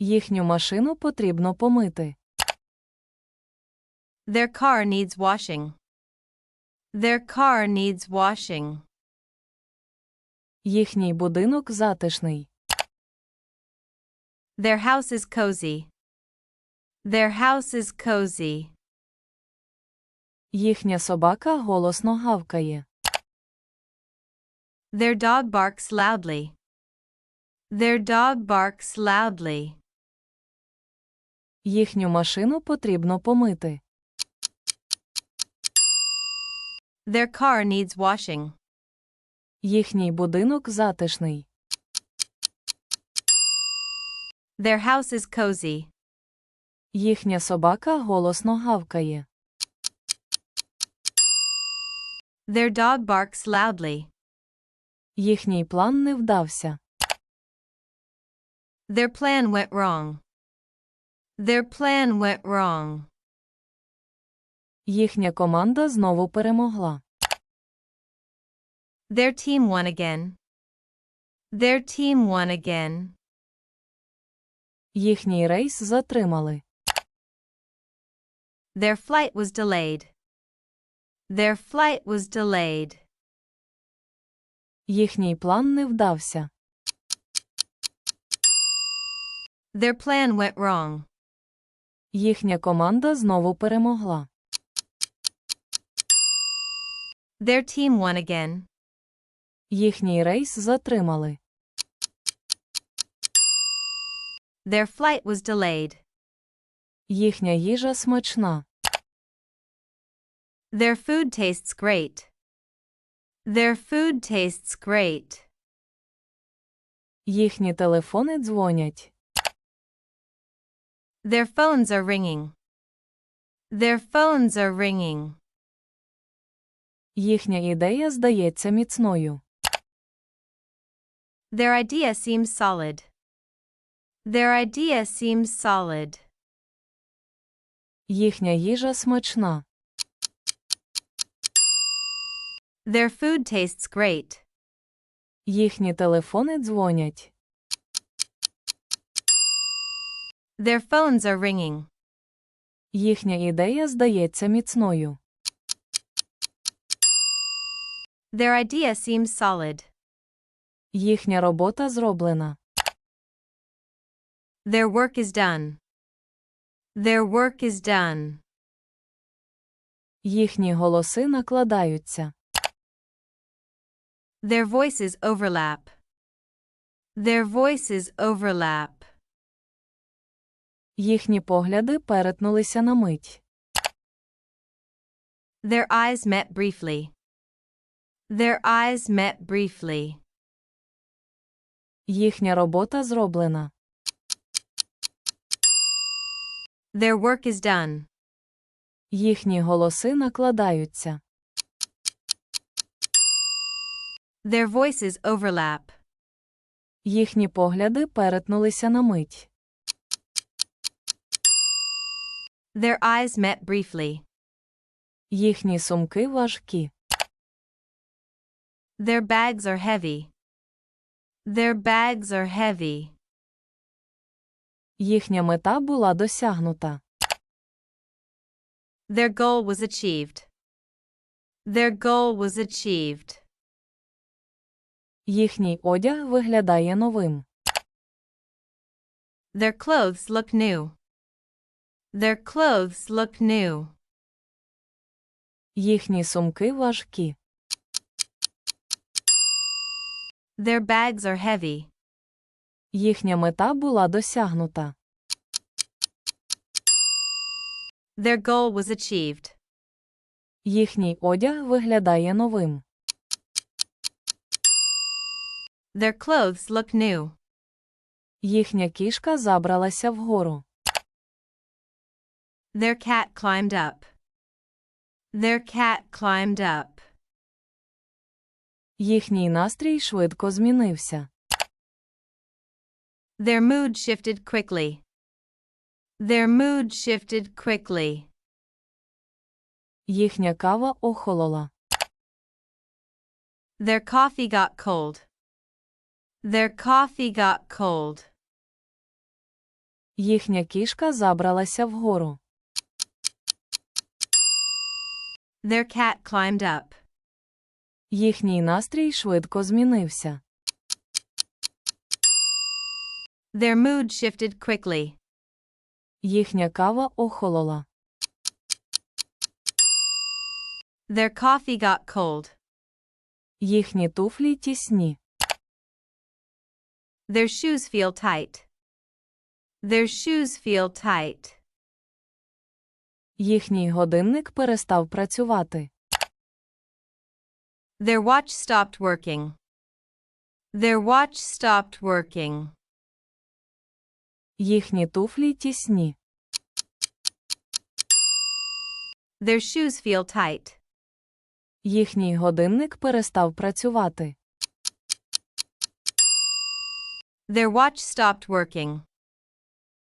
Їхню машину потрібно помити. Their car needs washing. Their car needs washing. Їхній будинок затишний. Their house is cozy. Their house is cozy. Їхня собака голосно гавкає. Their dog barks loudly. Their dog barks loudly. Їхню машину потрібно помити. Their car needs washing. Їхній будинок затишний. Their house is cozy. Їхня собака голосно гавкає. Their dog barks loudly. Їхній план не вдався. Their plan went wrong. Their plan went wrong. Їхня команда знову перемогла. Their team won again. Their team won again. Їхній рейс затримали. Their flight was delayed. Their flight was delayed. Їхній план не вдався. Their plan went wrong. Їхня команда знову перемогла. Their team won again. Їхній рейс затримали. Their flight was delayed. Їхня їжа смачна. Their food tastes great. Their food tastes great. Їхні телефони дзвонять. Their phones are ringing. Their phones are ringing. Їхня ідея здається міцною. Their idea seems solid. Their idea seems solid. Їхня їжа смачна. Their food tastes great. Їхні телефони дзвонять. Their phones are ringing. Їхня ідея здається міцною. Their idea seems solid. Їхня робота зроблена. Their work is done. Their work is done. Їхні голоси накладаються. Their voices overlap. Their voices overlap. Їхні погляди перетнулися на мить. Their eyes met briefly. Their eyes met briefly. Їхня робота зроблена. Their work is done. Їхні голоси накладаються. Their voices overlap. Їхні погляди перетнулися на мить. Their eyes met briefly. Їхні сумки важкі. Their bags are heavy. Their bags are heavy. Їхня мета була досягнута. Their goal was achieved. Their goal was achieved. Їхній одяг виглядає новим. Their clothes look new. Their clothes look new. Їхні сумки важкі. Their bags are heavy. Їхня мета була досягнута. Their goal was achieved. Їхній одяг виглядає новим. Their clothes look new. Їхня кішка забралася вгору. Their cat climbed up. Their cat climbed up. Їхній настрій швидко змінився. Their mood shifted quickly. Their mood shifted quickly. Їхня кава охолола. Their coffee got cold. Their coffee got cold. Їхня кішка забралася вгору. Their cat climbed up. Їхній настрій швидко змінився. Their mood shifted quickly. Їхня кава охолола. Their coffee got cold. Їхні туфлі тісні. Their shoes feel tight. Their shoes feel tight. Їхній годинник перестав працювати. Their watch stopped working. Their watch stopped working. Їхні туфлі тісні. Their shoes feel tight. Їхній годинник перестав працювати. Their watch stopped working.